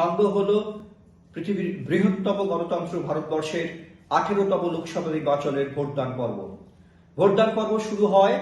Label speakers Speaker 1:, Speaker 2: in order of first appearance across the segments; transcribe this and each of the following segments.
Speaker 1: সাঙ্গ হল পৃথিবীর বৃহত্তম গণতন্ত্র ভারতবর্ষের আঠেরোতম লোকসভা নির্বাচনের ভোটদান পর্ব। ভোটদান পর্ব শুরু হয়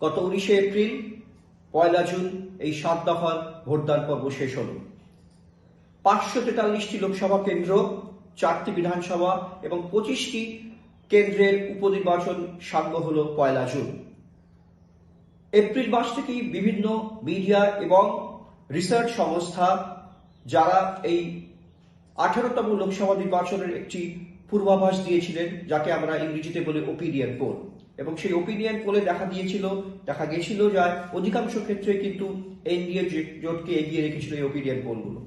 Speaker 1: গত উনিশে এপ্রিল, পয়লা জুন, এই সাত দফার ভোটদান পর্ব শেষ হল। পাঁচশো তেতাল্লিশটি লোকসভা কেন্দ্র, চারটি বিধানসভা এবং পঁচিশটি কেন্দ্রের উপনির্বাচন সাঙ্গ হল পয়লা জুন। এপ্রিল মাস থেকেই বিভিন্ন মিডিয়া এবং রিসার্চ সংস্থা যারা এই আঠারোতম লোকসভা নির্বাচনের একটি পূর্বাভাস দিয়েছিলেন, যাকে আমরা ইংরেজিতে বলি ওপিনিয়ন পোল এবং সেই ওপিনিয়ন পোলে দেখা দিয়েছিল, দেখা গেছিল যে অধিকাংশ ক্ষেত্রে কিন্তু এনডিএ জোটকে এগিয়ে রেখেছিল এই ওপিনিয়ন পোলগুলো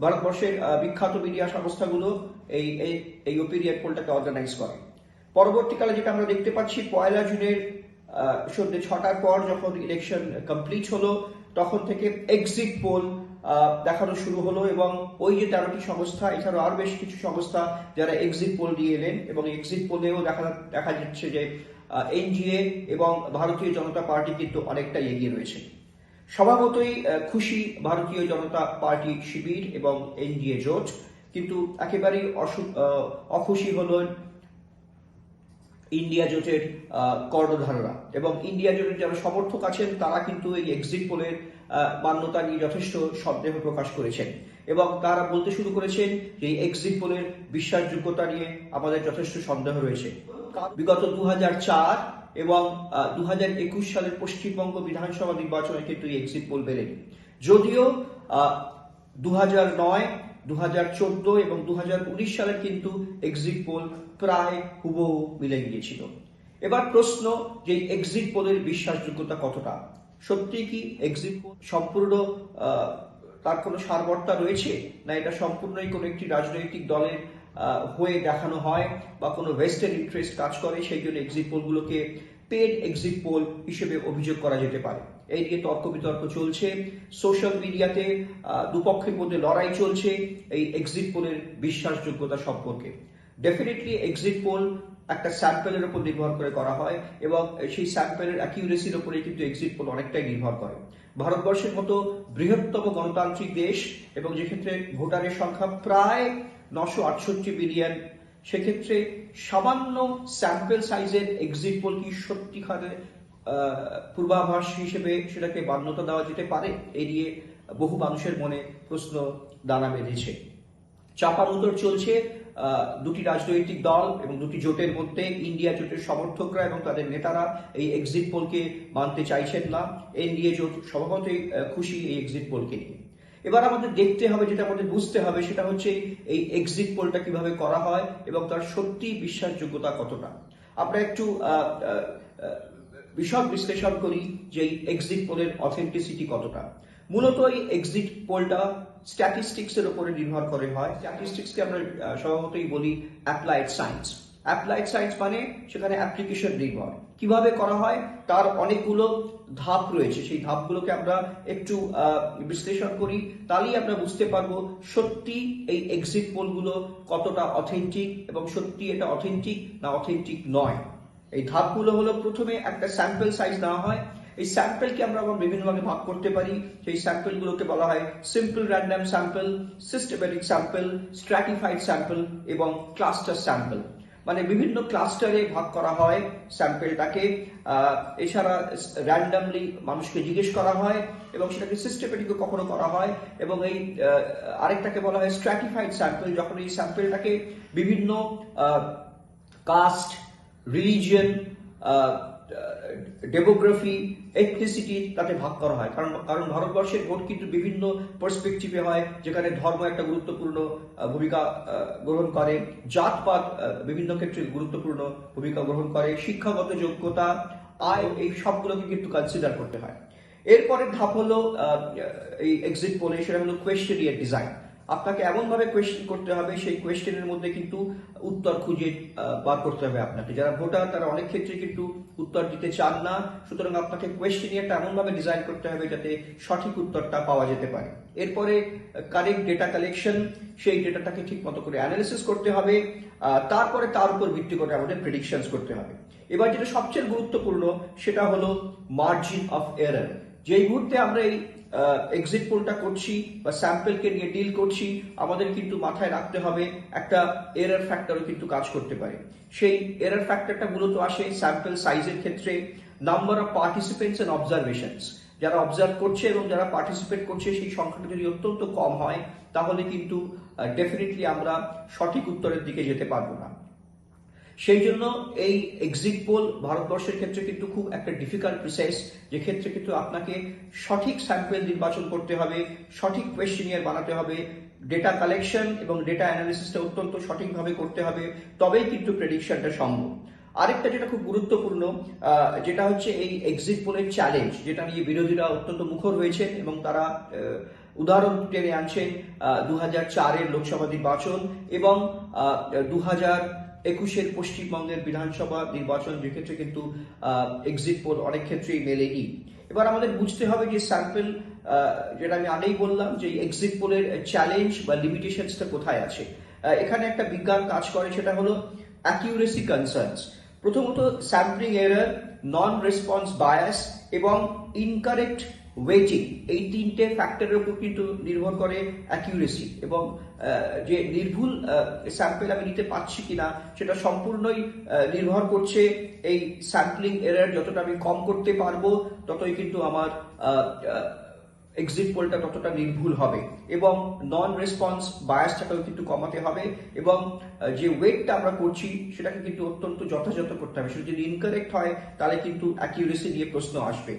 Speaker 1: ভারতবর্ষের বিখ্যাত মিডিয়া সংস্থাগুলো এই, এই- ওপিনিয়ন পোলটাকে অর্গানাইজ করে। পরবর্তীকালে যেটা আমরা দেখতে পাচ্ছি, পয়লা জুনের সন্ধ্যে ছটার পর যখন ইলেকশন কমপ্লিট হলো, তখন থেকে এক্সিট পোল দেখানো শুরু হলো এবং ওই যে তেরোটি সংস্থা, এছাড়াও আরও বেশ কিছু সংস্থা যারা এক্সিট পোল দিয়ে এলেন এবং এক্সিট পোলেও দেখা দেখা যাচ্ছে যে এনজিএ এবং ভারতীয় জনতা পার্টি কিন্তু অনেকটাই এগিয়ে রয়েছে। স্বভাবতই খুশি ভারতীয় জনতা পার্টি শিবির এবং এনডিএ জোট, কিন্তু একেবারেই অখুশি হল ইন্ডিয়া জোটের কর্ণধাররা। এবং ইন্ডিয়া জোটের যারা সমর্থক আছেন, তারা কিন্তু এই এক্সিট পোলের মান্যতা নিয়ে যথেষ্ট সন্দেহ প্রকাশ করেছেন। এবং তারা বলতে শুরু করেছেন যে এক্সিট পোলের বিশ্বাসযোগ্যতা নিয়ে আমাদের যথেষ্ট সন্দেহ রয়েছে। বিগত দু এবং দু সালের পশ্চিমবঙ্গ বিধানসভা নির্বাচনে কিন্তু এক্সিট পোল বেড়েনি যদিও দু নয় এবং দু সালের কিন্তু এক্সিট পোল প্রায় হুবহু মিলে গিয়েছিল। এবার প্রশ্ন যে এক্সিট পোলের বিশ্বাসযোগ্যতা কতটা? সত্যি কি এক্সিট পোল সম্পূর্ণ তার কোনো সারবর্তা রয়েছে? না এটা সম্পূর্ণই কোনো একটি রাজনৈতিক দলের হয়ে দেখানো হয় বা কোনো ওয়েস্টার্ন ইন্টারেস্ট কাজ করে, সেই জন্য এক্সিট পোলগুলোকে পেড এক্সিট পোল হিসেবে অভিযোগ করা যেতে পারে। এই নিয়ে তর্ক বিতর্ক চলছে। সোশ্যাল মিডিয়াতে দুপক্ষের মধ্যে লড়াই চলছে এই এক্সিট পোলের বিশ্বাসযোগ্যতা সম্পর্কে। ডেফিনেটলি এক্সিট পোল একটা স্যাম্পেলের উপর নির্ভর করে করা হয় এবং সেই স্যাম্পেলের অ্যাকিউরেসির উপরে কিন্তু এক্সিট পোল অনেকটাই নির্ভর করে। ভারতবর্ষের মতো বৃহত্তম গণতান্ত্রিক দেশ এবং যেক্ষেত্রে ভোটারের সংখ্যা প্রায় নশো আটষট্টি মিলিয়ন, সেক্ষেত্রে সামান্য স্যাম্পেল সাইজের এক্সিট পোল কি সত্যিকারে পূর্বাভাস হিসেবে সেটাকে মান্যতা দেওয়া যেতে পারে? এই নিয়ে বহু মানুষের মনে প্রশ্ন দানা বেঁধেছে। চাপার উত্তর চলছে। দুটি রাজনৈতিক দল এবং দুটি জোটের মধ্যে ইন্ডিয়া জোটের সমর্থকরা এবং তাদের নেতারা এই এক্সিট পোলকে মানতে চাইছেন না। এনডিএ জোট স্বভাবতই খুশি এই এক্সিট পোলকে নিয়ে। এবার আমাদের দেখতে হবে, যেটা আমাদের বুঝতে হবে, সেটা হচ্ছে এই এক্সিট পোলটা কীভাবে করা হয় এবং তার সত্যি বিশ্বাসযোগ্যতা কতটা। আমরা একটু বিশদ বিশ্লেষণ করি যে এই এক্সিট পোলের অথেন্টিসিটি কতটা। মূলত এই এক্সিট পোলটা স্ট্যাটিস্টিক্স এর উপরে নির্ভর করে হয়। স্ট্যাটিস্টিক্সকে আমরা স্বভাবতই বলি অ্যাপ্লাইড সায়েন্স অ্যাপ্লাইড সায়েন্স মানে সেখানে অ্যাপ্লিকেশন নির্ভর। কীভাবে করা হয়? তার অনেকগুলো ধাপ রয়েছে। সেই ধাপগুলোকে আমরা একটু বিশ্লেষণ করি। তাহলেই আমরা বুঝতে পারব সত্যি এই এক্সিট পোলগুলো কতটা অথেন্টিক এবং সত্যি এটা অথেন্টিক না অথেন্টিক নয়। এই ধাপগুলো হলো প্রথমে একটা স্যাম্পল সাইজ দেওয়া হয়। এই স্যাম্পেলকে আমরা আবার বিভিন্নভাবে ভাগ করতে পারি। সেই স্যাম্পলগুলোকে বলা হয় simple random sample systematic sample stratified sample এবং ক্লাস্টার স্যাম্পল মানে বিভিন্ন ক্লাস্টারে ভাগ করা হয় স্যাম্পলটাকে এছাড়া র্যান্ডামলি মানুষকে জিজ্ঞেস করা হয় এবং সেটাকে সিস্টেমেটিকও কখনো করা হয় এবং এই আরেকটাকে বলা হয় স্ট্র্যাটিফাইড স্যাম্পল যখন এই স্যাম্পেলটাকে বিভিন্ন কাস্ট রিলিজিয়ন ডেমোগ্রাফি এথনিসিটি তাতে ভাগ করা হয়। কারণ কারণ ভারতবর্ষের ভোট কিন্তু বিভিন্ন পার্সপেক্টিভে হয়, যেখানে ধর্ম একটা গুরুত্বপূর্ণ ভূমিকা গ্রহণ করে। জাতপাত বিভিন্ন ক্ষেত্রে গুরুত্বপূর্ণ ভূমিকা গ্রহণ করে। শিক্ষাগত যোগ্যতা, আয়, এই সবগুলোকে কিন্তু কনসিডার করতে হয়। এরপরের ধাপ হলো এই এক্সিট পোলে সেটা হলো কোয়েশ্চেনিয়ার ডিজাইন আপনাকে এমন ভাবে কোয়েশ্চেন করতে হবে, সেই কোয়েশ্চেনের মধ্যে কিন্তু উত্তর খুঁজে বার করতে হবে আপনাকে। যারা ভোটার, তারা অনেক ক্ষেত্রে কিন্তু উত্তর দিতে চান না। সুতরাং আপনাকে কোয়েশ্চেনিয়ারটা এমন ভাবে ডিজাইন করতে হবে যাতে সঠিক উত্তরটা পাওয়া যেতে পারে। এরপরে কারেক্ট ডেটা কালেকশন সেই ডেটাটাকে ঠিক মতো করে অ্যানালিসিস করতে হবে তারপরে তার উপর ভিত্তি করে আমাদের প্রেডিকশনস করতে হবে। এবার যেটা সবচেয়ে গুরুত্বপূর্ণ, সেটা হলো মার্জিন অফ এরার যেই মুহূর্তে আমরা এই এক্সিট পোলটা করছি বা স্যাম্পেলকে নিয়ে ডিল করছি, আমাদের কিন্তু মাথায় রাখতে হবে একটা এরার ফ্যাক্টরও কিন্তু কাজ করতে পারে। সেই এরার ফ্যাক্টরটা মূলত আসে স্যাম্পল সাইজের ক্ষেত্রে number of participants and observations যারা অবজার্ভ করছে এবং যারা পার্টিসিপেট করছে, সেই সংখ্যাটা যদি অত্যন্ত কম হয়, তাহলে কিন্তু ডেফিনেটলি আমরা সঠিক উত্তরের দিকে যেতে পারব না। সেই জন্য এই এক্সিট পোল ভারতবর্ষের ক্ষেত্রে কিন্তু খুব একটা ডিফিকাল্ট প্রসেস যে ক্ষেত্রে কিন্তু আপনাকে সঠিক স্যাম্পেল নির্বাচন করতে হবে, সঠিক কোয়েশ্চেনিয়ার বানাতে হবে ডেটা কালেকশন এবং ডেটা অ্যানালিসিসটা অত্যন্ত সঠিকভাবে করতে হবে, তবেই কিন্তু প্রেডিকশনটা সম্ভব। আরেকটা যেটা খুব গুরুত্বপূর্ণ যেটা হচ্ছে এই এক্সিট পোলের চ্যালেঞ্জ যেটা নিয়ে বিরোধীরা অত্যন্ত মুখর হয়েছেন এবং তারা উদাহরণ টেনে আনছেন দু হাজার চারের লোকসভা নির্বাচন এবং দু হাজার একুশের পশ্চিমবঙ্গের বিধানসভা নির্বাচন, যেক্ষেত্রে কিন্তু এক্সিট পোল অনেক ক্ষেত্রেই মেলেনি। এবার আমাদের বুঝতে হবে যে স্যাম্পল যেটা আমি আগেই বললাম, যে এক্সিট পোলের চ্যালেঞ্জ বা লিমিটেশনসটা কোথায় আছে? এখানে একটা বিজ্ঞান কাজ করে, সেটা হলো অ্যাকিউরেসি কনসার্নস প্রথমত sampling error non response bias এবং ইনকারেক্ট ওয়েটিং এই তিনটে ফ্যাক্টরের উপর কিন্তু নির্ভর করে অ্যাকিউরেসি এবং যে নির্ভুল স্যাম্পেল আমি নিতে পারছি কিনা সেটা সম্পূর্ণই নির্ভর করছে এই স্যাম্পলিং এরার যতটা আমি কম করতে পারব ততই কিন্তু আমার এক্সিট পোলটা ততটা নির্ভুল হবে। এবং নন রেসপন্স বায়াসটাকেও কিন্তু কমাতে হবে এবং যে ওয়েটটা আমরা করছি সেটাকে কিন্তু অত্যন্ত যথাযথ করতে হবে। সেটা যদি ইনকারেক্ট হয় তাহলে কিন্তু অ্যাকিউরেসি নিয়ে প্রশ্ন আসবে।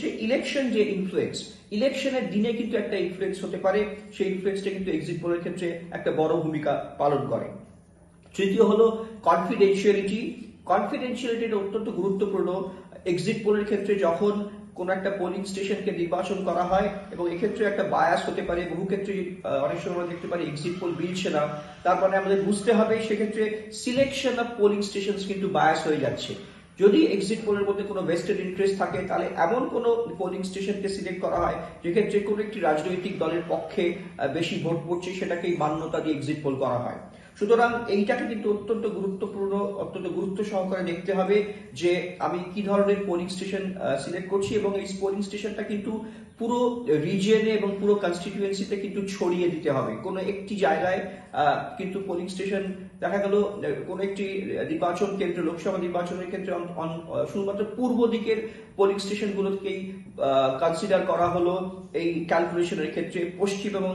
Speaker 1: যে ইলেকশন যে ইনফ্লুয়েন্স ইলেকশনের দিনে কিন্তু একটা ইনফ্লুয়েন্স হতে পারে। সেই ইনফ্লুয়েন্সটা কিন্তু এক্সিট পোলের ক্ষেত্রে একটা বড় ভূমিকা পালন করে। তৃতীয় হলো কনফিডেন্সিয়ালিটি কনফিডেন্সিয়ালিটিটা অত্যন্ত গুরুত্বপূর্ণ। এক্সিট পোলের ক্ষেত্রে যখন কোন একটা পোলিং স্টেশনকে নির্বাচন করা হয় এবং এক্ষেত্রে একটা বায়াস হতে পারে, বহু ক্ষেত্রে অনেক সময় আমরা দেখতে পারি এক্সিট পোল মিলছে না। তারপরে আমাদের বুঝতে হবে সেক্ষেত্রে সিলেকশন অফ পোলিং স্টেশন কিন্তু বায়াস হয়ে যাচ্ছে। যদি এক্সিট পোলের মধ্যে কোনো ভেস্টেড ইন্টারেস্ট থাকে, তাহলে এমন কোনো পোলিং স্টেশনকে সিলেক্ট করা হয় যেক্ষেত্রে কোনো একটি রাজনৈতিক দলের পক্ষে বেশি ভোট পড়ছে, সেটাকেই মান্যতা দিয়ে এক্সিট পোল করা হয়। সুতরাং এইটাকে কিন্তু অত্যন্ত গুরুত্বপূর্ণ, অত্যন্ত গুরুত্ব সহকারে দেখতে হবে যে আমি কি ধরনের পোলিং স্টেশন সিলেক্ট করছি এবং এই পোলিং স্টেশনটা কিন্তু পুরো রিজিয়নে এবং পুরো কনস্টিটিউয়েন্সিতে কিন্তু ছড়িয়ে দিতে হবে। কোনো একটি জায়গায় কিন্তু পোলিং স্টেশন দেখা গেল, কোনো একটি নির্বাচন কেন্দ্র, লোকসভা নির্বাচনের ক্ষেত্রে শুধুমাত্র পূর্ব দিকের পোলিং স্টেশনগুলোকেই কনসিডার করা হলো। এই ক্যালকুলেশনের ক্ষেত্রে পশ্চিম এবং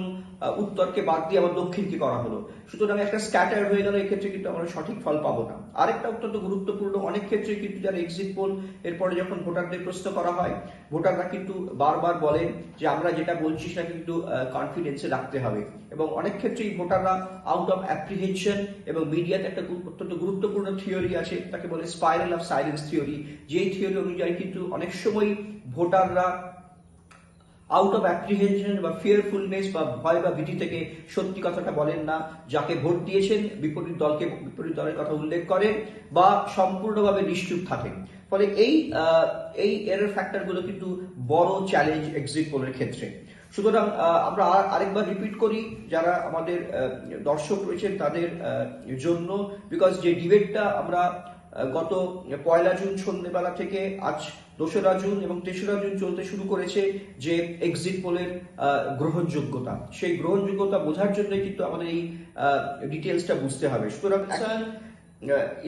Speaker 1: উত্তরকে বাদ দিয়ে আবার দক্ষিণকে করা হলো। সুতরাং একটা স্ক্যাটার হয়ে গেল, এক্ষেত্রে কিন্তু আমরা সঠিক ফল পাবো না। আরেকটা অত্যন্ত গুরুত্বপূর্ণ, অনেক ক্ষেত্রে কিন্তু যারা এক্সিট পোল এরপরে যখন ভোটারদের প্রশ্ন করা হয়, ভোটাররা কিন্তু বারবার বলেন যে আমরা যেটা বলছি সেটা কিন্তু কনফিডেন্সে রাখতে হবে। এবং অনেক ক্ষেত্রেই ভোটাররা আউট অফ অ্যাপ্রিহেনশন এবং মিডিয়াতে একটা অত্যন্ত গুরুত্বপূর্ণ থিওরি আছে, তাকে বলে স্পাইরাল অফ সাইলেন্স থিওরি যেই থিওরি অনুযায়ী কিন্তু অনেক সময় ভোটাররা আউট অফ অ্যাপ্রিহেনশন বা ফিয়ারফুলনেস বা ভয় বা ভীতি থেকে সত্যি কথাটা বলেন না, যাকে ভোট দিয়েছেন, বিপরীত দলকে, বিপরীত দলের কথা উল্লেখ করেন বা সম্পূর্ণভাবে নিশ্চুপ থাকেন। ফলে এই এই এরর ফ্যাক্টরগুলো কিন্তু বড় চ্যালেঞ্জ এক্সিট পোলের ক্ষেত্রে। সুতরাং আমরা আর- আরেকবার রিপিট করি, যারা আমাদের দর্শক রয়েছেন তাদের জন্য। বিকজ যে ডিবেটটা আমরা গত পয়লা জুন সন্ধ্যেবেলা থেকে আজ দোসরা জুন এবং তেসরা জুন চলতে শুরু করেছে যে এক্সিট পোলের গ্রহণযোগ্যতা। সেই গ্রহণযোগ্যতা বোঝার জন্য কিন্তু আমাদের এই ডিটেলসটা বুঝতে হবে। সুতরাং sir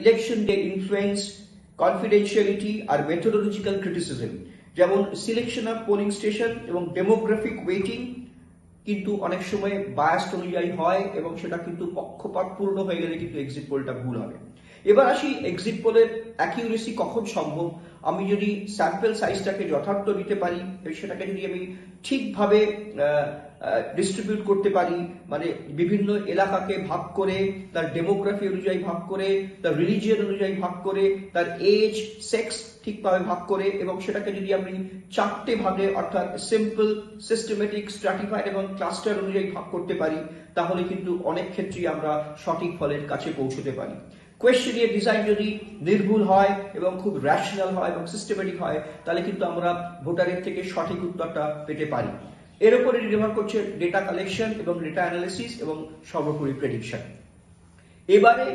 Speaker 1: election day influence confidentiality আর মেথোডোলজিক্যাল ক্রিটিসিজম যেমন সিলেকশন অফ পোলিং স্টেশন এবং ডেমোগ্রাফিক ওয়েটিং কিন্তু অনেক সময় বায়াস্ট অনুযায়ী হয় এবং সেটা কিন্তু পক্ষপাতপূর্ণ হয়ে গেলে কিন্তু এক্সিট পোলটা ভুল হবে। এবার আসি এক্সিট পোলের অ্যাকিউরেসি কখন সম্ভব? আমি যদি স্যাম্পল সাইজটাকে যথার্থ নিতে পারি সেটাকে যদি আমি ঠিকভাবে ডিস্ট্রিবিউট করতে পারি মানে বিভিন্ন এলাকাকে ভাগ করে, তার ডেমোগ্রাফি অনুযায়ী ভাগ করে, তার রিলিজিয়ন অনুযায়ী ভাগ করে, তার এজ সেক্স ঠিকভাবে ভাগ করে, এবং সেটাকে যদি আমি চারটে ভাগে, অর্থাৎ সিম্পল সিস্টেমেটিক স্ট্র্যাটিফাইড এবং ক্লাস্টার অনুযায়ী ভাগ করতে পারি, তাহলে কিন্তু অনেক ক্ষেত্রেই আমরা সঠিক ফলের কাছে পৌঁছতে পারি। কোয়েশ্চেনের ডিজাইন যদি নির্ভুল হয় এবং খুব র্যাশনাল হয় এবং সিস্টেমেটিক হয়, তাহলে কিন্তু আমরা ভোটারের থেকে সঠিক উত্তরটা পেতে পারি। এর উপরে নির্ভর করছে ডেটা কালেকশন এবং ডেটা অ্যানালিসিস এবং সর্বোপরি প্রেডিকশন এবারে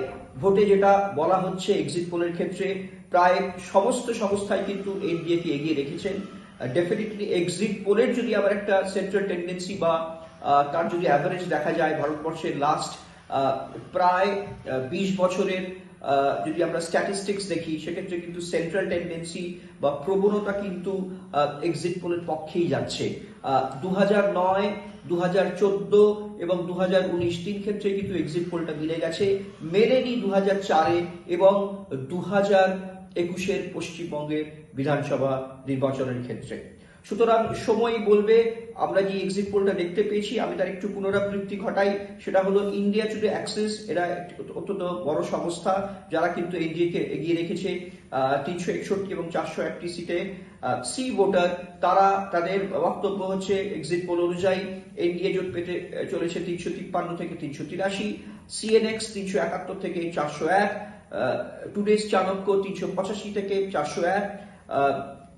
Speaker 1: ভোটে যেটা বলা হচ্ছে এক্সিট পোলের ক্ষেত্রে, প্রায় সমস্ত সংস্থাই কিন্তু এনডিএকে এগিয়ে রেখেছেন। ডেফিনেটলি এক্সিট পোলের যদি আবার একটা সেন্ট্রাল টেন্ডেন্সি বা তার যদি অ্যাভারেজ দেখা যায়, ভারতবর্ষের লাস্ট প্রায় বিশ বছরের যদি আমরা স্ট্যাটিস্টিক্স দেখি, সেক্ষেত্রে কিন্তু সেন্ট্রাল টেন্ডেন্সি বা প্রবণতা কিন্তু এক্সিট পোলের পক্ষেই যাচ্ছে। দু হাজার নয় দু হাজার চোদ্দ এবং দু হাজার উনিশ তিন ক্ষেত্রে কিন্তু এক্সিট পোলটা মিলে গেছে। মেলেনি দু হাজার চারে এবং দু হাজার একুশের পশ্চিমবঙ্গের বিধানসভা নির্বাচনের ক্ষেত্রে। সুতরাং সময় বলবে, আমরা যে এক্সিট পোলটা দেখতে পেয়েছি, আমি তার একটু পুনরাবৃত্তি ঘটাই, সেটা হলো ইন্ডিয়া টুডে অ্যাক্সেস এরা অত্যন্ত বড় সংস্থা, যারা কিন্তু এনডিএ কে এগিয়ে রেখেছে তিনশো একষট্টি এবং চারশো একটি সিটে। সি ভোটার তারা তাদের বক্তব্য হচ্ছে এক্সিট পোল অনুযায়ী, এনডিএ জোট পেতে চলেছে তিনশো তিপ্পান্ন থেকে তিনশো তিরাশি সিএনএক্স তিনশো একাত্তর থেকে চারশো এক টুডেস চাণক্য তিনশো পঁচাশি থেকে চারশো এক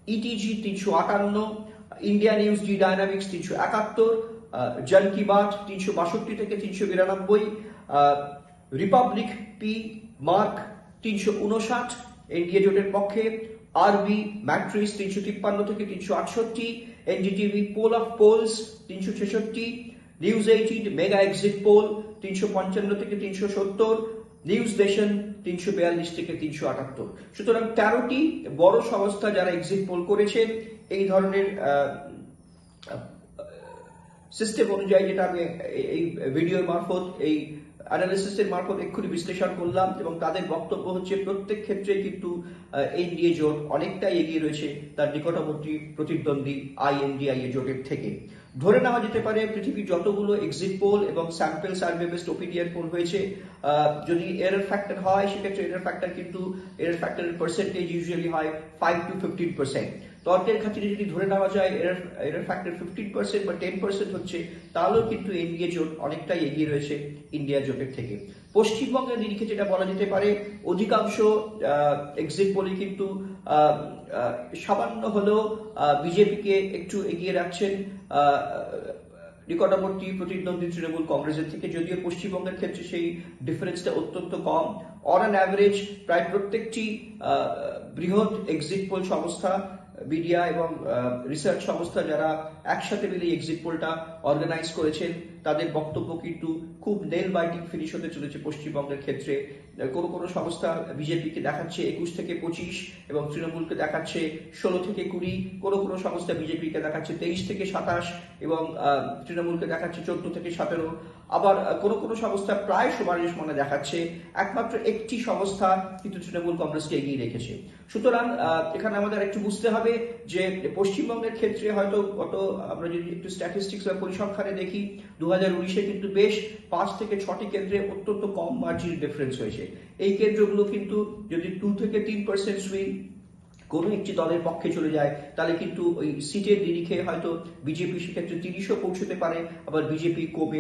Speaker 1: ইটিজি তিনশো আটান্ন ইন্ডিয়া নিউজ ডি ডায়নামিক্স তিনশো একাত্তর জন কি বাত তিনশো বাষট্টি থেকে তিনশো বিরানব্বই রিপাবলিক পি মার্ক তিনশো উনষাট এনডিএ জোটের পক্ষে আরবি ম্যাট্রিস তিনশো তিপ্পান্ন থেকে তিনশো আটষট্টি এনডিটিভি পোল অফ পোলস তিনশো ছেষট্টি news eighteen mega exit poll তিনশো পঞ্চান্ন থেকে তিনশো সত্তর নিউজ নেশন তিনশো বিয়াল্লিশ থেকে তিনশো আটাত্তর। সুতরাং তেরোটি বড় সংস্থা যারা এক্সিট পোল করেছেন, এই ধরনের সিস্টেম অনুযায়ী যেটা আমি এই- ভিডিওর মারফত, এই অ্যানালিসিসের মারফত এক্ষুনি বিশ্লেষণ করলাম এবং তাদের বক্তব্য হচ্ছে প্রত্যেক ক্ষেত্রে কিন্তু এনডিএ জোট অনেকটাই এগিয়ে রয়েছে, তার নিকটবর্তী প্রতিদ্বন্দ্বী আইএনডিআই জোটের থেকে। ধরে নেওয়া যেতে পারে, পৃথিবীর যতগুলো এক্সিট পোল এবং sample survey based opinion poll হয়েছে যদি এরর ফ্যাক্টর হয়, সেক্ষেত্রে এরর ফ্যাক্টর কিন্তু এরর ফ্যাক্টরের পার্সেন্টেজ ইউজুয়ালি হয় ফাইভ টু ফিফটিন পার্সেন্ট তর্কের খাতিরে যদি ধরে নেওয়া যায় এরর ফ্যাক্টর ফিফটিন পার্সেন্ট বা টেন পার্সেন্ট হচ্ছে, তাহলেও কিন্তু এনডিএ জোট অনেকটাই এগিয়ে রয়েছে ইন্ডিয়া জোটের থেকে। পশ্চিমবঙ্গের নিরিখে যেটা বলা যেতে পারে, অধিকাংশ এক্সিট পোলে কিন্তু সামান্য হলেও বিজেপিকে একটু এগিয়ে রাখছেন নিকটবর্তী প্রতিদ্বন্দ্বী তৃণমূল কংগ্রেসের থেকে। যদিও পশ্চিমবঙ্গের ক্ষেত্রে সেই ডিফারেন্সটা অত্যন্ত কম। অন অ্যান অ্যাভারেজ প্রায় প্রত্যেকটি বৃহৎ এক্সিট পোল সংস্থা মিডিয়া এবং রিসার্চ সংস্থা যারা একসাথে মিলে এক্সিট পোলটা অর্গানাইজ করেছেন, তাদের বক্তব্য কিন্তু খুব নেল বাইটিং ফিনিশ হতে চলেছে পশ্চিমবঙ্গের ক্ষেত্রে। কোনো কোনো সংস্থা বিজেপিকে দেখাচ্ছে একুশ থেকে পঁচিশ এবং তৃণমূলকে দেখাচ্ছে ষোলো থেকে কুড়ি। কোনো কোনো সংস্থা বিজেপিকে দেখাচ্ছে তেইশ থেকে সাতাশ। এবং তৃণমূলকে দেখাচ্ছে চোদ্দ থেকে সতেরো। আবার কোনো কোনো সংস্থা প্রায় সমাবেশ মনে দেখাচ্ছে, একমাত্র একটি সংস্থা কিন্তু তৃণমূল কংগ্রেসকে এগিয়ে রেখেছে। সুতরাং এখানে আমাদের একটু বুঝতে হবে যে পশ্চিমবঙ্গের ক্ষেত্রে হয়তো গত, আমরা যদি একটু স্ট্যাটিস্টিক্স বা পরিসংখ্যানে দেখি দু হাজার উনিশে কিন্তু বেশ পাঁচ থেকে ছটি কেন্দ্রে অত্যন্ত কম মার্জিন ডিফারেন্স হয়েছে। এই কেন্দ্রগুলো কিন্তু যদি টু থেকে তিন পার্সেন্ট সুইং কোনো একটি দলের পক্ষে চলে যায়, তাহলে কিন্তু ওই সিটের নিরিখে হয়তো বিজেপি সেক্ষেত্রে তিরিশও পৌঁছতে পারে, আবার বিজেপি কমে